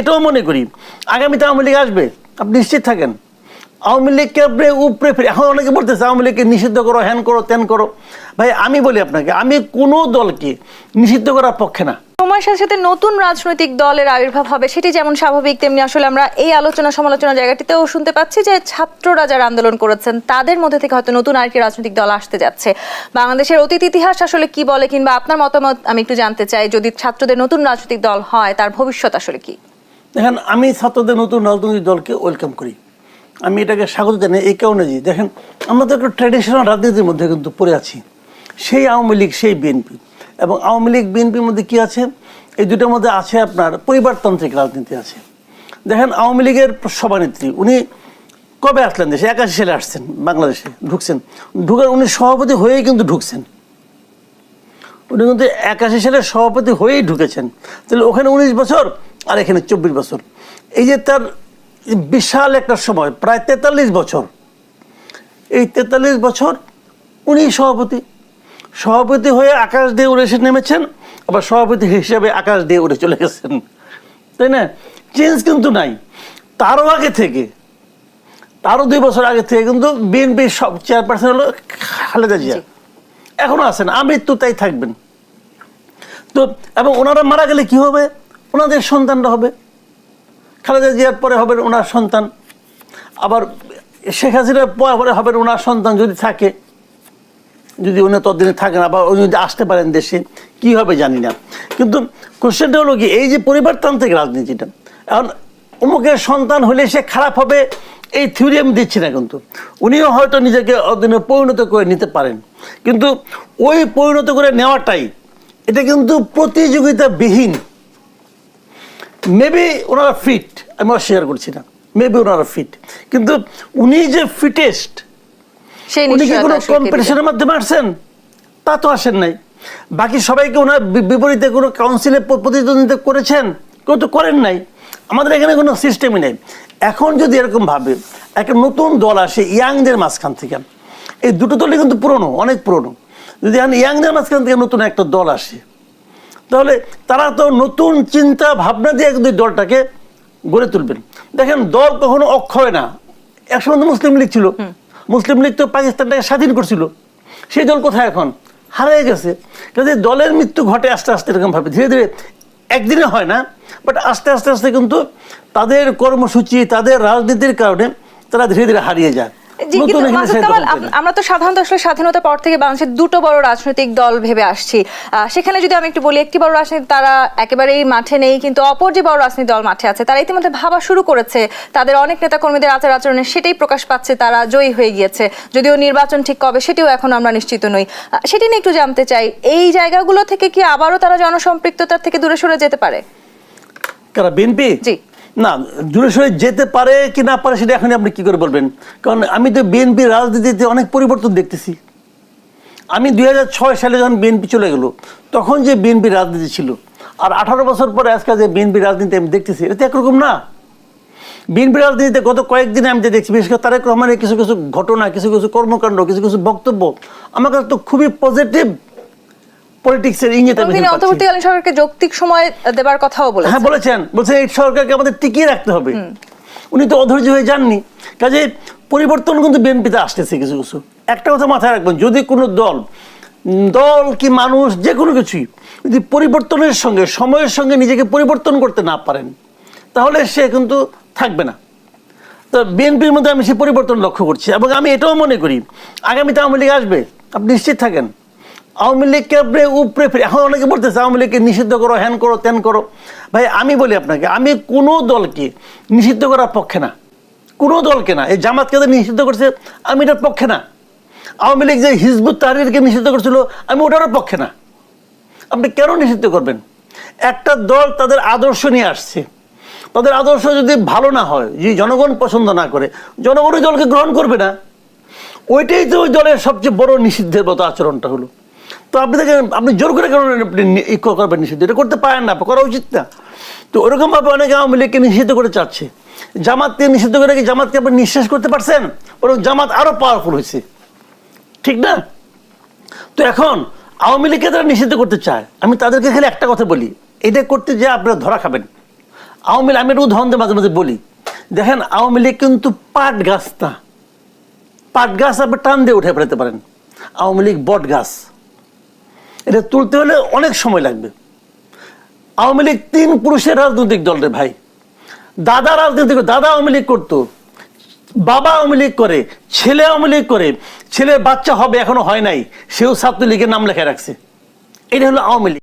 এটাও মনে করি, আগামীতে আওয়ামী লীগ আসবে, আপনি নিশ্চিত থাকেন। আওয়ামী লীগকে আপনি উপরে ফিরে এখন অনেকে বলতেছে, আওয়ামী লীগকে নিষিদ্ধ করো, হ্যান করো, ত্যান করো। ভাই, আমি বলি আপনাকে, আমি কোনো দলকে নিষিদ্ধ করার পক্ষে না। সময়ের সাথে সাথে নতুন রাজনৈতিক দলের আবির্ভাব হবে, সেটি যেমন স্বাভাবিক, তেমনি আসলে আমরা এই আলোচনা সমালোচনা জায়গাটিতেও শুনতে পাচ্ছি যে ছাত্ররা যারা আন্দোলন করেছেন, তাদের মধ্যে থেকে হয়তো নতুন আর কি রাজনৈতিক দল আসতে যাচ্ছে। বাংলাদেশের অতীত ইতিহাস আসলে কি বলে, কিংবা আপনার মতামত আমি একটু জানতে চাই, যদি ছাত্রদের নতুন রাজনৈতিক দল হয়, তার ভবিষ্যৎ আসলে কি? দেখেন, আমি ছাত্রদের নতুন রাজনৈতিক দলকে ওয়েলকাম করি। আমি এটাকে স্বাগত জানাই এই কারণে যে, দেখেন, আমরা তো একটা ট্র্যাডিশনাল রাজনীতির মধ্যে কিন্তু পড়ে আছি। সেই আওয়ামী লীগ, সেই বিএনপি। এবং আওয়ামী লীগ, বিএনপির মধ্যে কি আছে? এই দুটোর মধ্যে আছে আপনার পরিবারতান্ত্রিক রাজনীতি আছে। দেখেন, আওয়ামী লীগের সভানেত্রী, উনি কবে আসলেন দেশে? একাশি সালে আসছেন, বাংলাদেশে ঢুকছেন। ঢুকার উনি সভাপতি হয়েই কিন্তু ঢুকছেন। উনি কিন্তু একাশি সালে সভাপতি হয়েই ঢুকেছেন। তাহলে ওখানে উনিশ বছর আর এখানে চব্বিশ বছর। এই যে তার বিশাল একটা সময় প্রায় তেতাল্লিশ বছর। এই তেতাল্লিশ বছর উনি সভাপতি। সভাপতি হয়ে আকাশ দিয়ে উড়ে এসে নেমেছেন আবার সভাপতি হিসেবে আকাশ দিয়ে উড়ে চলে গেছেন। তাই না? চেঞ্জ কিন্তু নাই। তারও আগে থেকে তারও দুই বছর আগে থেকে কিন্তু বিএনপির সব চেয়ারপারসন হলো খালেদা জিয়া। এখনও আছেন আমৃত্যু তাই থাকবেন। তো এবং ওনারা মারা গেলে কি হবে? ওনাদের সন্তানরা হবে। খালেদা জিয়ার পরে হবেন ওনার সন্তান। আবার শেখ হাসিনার পরে হবেন ওনার সন্তান যদি থাকে। যদি উনি ততদিনে থাকেন, আবার উনি যদি আসতে পারেন দেশে, কি হবে জানি না। কিন্তু কোশ্চেনটা হলো কি, এই যে পরিবারতান্ত্রিক রাজনীতিটা, এখন অমুকের সন্তান হলে সে খারাপ হবে, এই থিওরি আমি দিচ্ছি না কিন্তু। উনিও হয়তো নিজেকে অদিনে পরিণত করে নিতে পারেন। কিন্তু ওই পরিণত করে নেওয়াটাই, এটা কিন্তু প্রতিযোগিতাবিহীন। মেবি ওনারা ফিট আমি শেয়ার করছি না। মেবি ওনারা ফিট কিন্তু উনি যে ফিটেস্ট উনি কি কোনো? কম্পিটিশনের মাধ্যমে আসছেন? তা তো আসেন নাই। বাকি সবাইকে ওনার বিপরীতে কোনো কাউন্সিলে প্রতিদ্বন্দ্বিতা করেছেন? কেউ তো করেন নাই। আমাদের এখানে কোনো সিস্টেমই নেই। এখন যদি এরকম ভাবে একটা নতুন দল আসে ইয়াংদের মাঝখান থেকে এই দুটো দলই কিন্তু পুরনো অনেক পুরনো। যদি এখন ইয়াংদের মাঝখান থেকে নতুন একটা দল আসে তাহলে তারা তো নতুন চিন্তা ভাবনা দিয়ে কিন্তু দলটাকে গড়ে তুলবেন। দেখেন দল কখনো অক্ষয় না। একসময় তো মুসলিম লীগ ছিল। মুসলিম লীগ তো পাকিস্তানটাকে স্বাধীন করছিল। সেই দল কোথায় এখন? হারিয়ে গেছে। কাজে দলের মৃত্যু ঘটে আস্তে আস্তে এরকম ভাবে ধীরে ধীরে একদিনে হয় না বাট আস্তে আস্তে আস্তে কিন্তু তাদের কর্মসূচি তাদের রাজনীতির কারণে তারা ধীরে ধীরে হারিয়ে যায়। আমরা তো সাধারণত আসলে স্বাধীনতার পর থেকে বাংলাদেশের দুটো বড় রাজনৈতিক দল ভেবে আসছি। সেখানে যদি আমি একটু বলি একটি বড় রাজনীতি তারা একেবারেই মাঠে নেই কিন্তু অপর যে বড় রাজনৈতিক দল মাঠে আছে তারা ইতিমধ্যে ভাবা শুরু করেছে। তাদের অনেক নেতা কর্মীদের আচার আচরণে সেটাই প্রকাশ পাচ্ছে তারা জয়ী হয়ে গিয়েছে। যদিও নির্বাচন ঠিক কবে সেটিও এখন আমরা নিশ্চিত নই। সেটি নিয়ে একটু জানতে চাই এই জায়গাগুলো থেকে কি আবারও তারা জনসম্পৃক্ততার থেকে দূরে সরে যেতে পারে? কারা বিএনপি? জি। না, দূরে সরে যেতে পারে কি না পারে সেটা এখন আপনি কি করে বলবেন? কারণ আমি তো বিএনপি রাজনীতিতে অনেক পরিবর্তন দেখতেছি। আমি দুই হাজার ছয় সালে যখন বিএনপি চলে গেল, তখন যে বিএনপি রাজনীতি ছিল, আর আঠারো বছর পরে আজকে যে বিএনপি রাজনীতি আমি দেখতেছি, এটা তো একরকম না। বিএনপি রাজনীতিতে গত কয়েকদিনে আমি যে দেখছি, বিশেষ করে তারেক রহমানের কিছু কিছু ঘটনা, কিছু কিছু কর্মকাণ্ড, কিছু কিছু বক্তব্য, আমার কাছে তো খুবই পজিটিভ পলিটিক্সের ইঙ্গিত আমি তিনি অন্তর্বর্তীকালীন সরকারকে যৌক্তিক সময় দেবার কথাও হ্যাঁ বলেছেন। বলেছেন বলছেন এই সরকারকে আমাদের টিকিয়ে রাখতে হবে। উনি তো অধৈর্য হয়ে যাননি। কাজে পরিবর্তন কিন্তু বিএনপিতে আসতেছে কিছু কিছু। একটা কথা মাথায় রাখবেন যদি কোনো দল দল কি মানুষ যে কোনো কিছুই যদি পরিবর্তনের সঙ্গে সময়ের সঙ্গে নিজেকে পরিবর্তন করতে না পারেন তাহলে সে কিন্তু থাকবে না। তো বিএনপির মধ্যে আমি সেই পরিবর্তন লক্ষ্য করছি এবং আমি এটাও মনে করি আগামীতে আওয়ামী লীগ আসবে আপনি নিশ্চিত থাকেন? আওয়ামী লীগকে উপরে ফিরে এখন অনেকে বলতেছে, আওয়ামী লীগকে নিষিদ্ধ করো, হ্যান করো, ত্যান করো। ভাই, আমি বলি আপনাকে, আমি কোনো দলকে নিষিদ্ধ করার পক্ষে না। কোনো দলকে না। এই জামাতকে যে নিষিদ্ধ করছে, আমি এটার পক্ষে না। আওয়ামী লীগ যে হিজবুত তাহরিরকে নিষিদ্ধ করছিল, আমি ওটারও পক্ষে না। আপনি কেন নিষিদ্ধ করবেন? একটা দল তাদের আদর্শ নিয়ে আসছে। তাদের আদর্শ যদি ভালো না হয়, যদি জনগণ পছন্দ না করে, জনগণ ওই দলকে গ্রহণ করবে না। ওইটাই তো ওই দলের সবচেয়ে বড় নিষিদ্ধের মতো আচরণটা হলো। তো আপনি দেখেন, আপনি জোর করে কেন আপনি করবেন নিষিদ্ধ এটা করতে পারেন না করা উচিত না। তো ওরকমভাবে অনেকে আওয়ামী লীগকে নিষিদ্ধ করে চাচ্ছে। জামাতকে নিষিদ্ধ করে কি জামাতকে আপনি নিঃশ্বাস করতে পারছেন? ওরকম জামাত আরও পাওয়ারফুল হয়েছে। ঠিক না? তো এখন আওয়ামী লীগকে তারা নিষিদ্ধ করতে চায়। আমি তাদেরকে খালি একটা কথা বলি। এটা করতে যে আপনারা ধরা খাবেন। আওয়ামী আমি একটা দিয়ে মাঝে মাঝে বলি। দেখেন, আওয়ামী লীগ কিন্তু পাট গাছ না। পাট গাছ আপনি টান দিয়ে উঠে ফেলতে পারেন। আওয়ামী লীগ বট গাছ। এটা তুলতে হলে অনেক সময় লাগবে। আওয়ামী লীগ তিন পুরুষের রাজনৈতিক দল রে ভাই। দাদা রাজনীতি দাদা আওয়ামী লীগ করতো। বাবা আওয়ামী লীগ করে, ছেলে আওয়ামী লীগ করে ছেলের বাচ্চা হবে এখনও হয় নাই, সেও ছাত্রলীগের নাম লেখা রাখছে। এটা হলো আওয়ামী লীগ।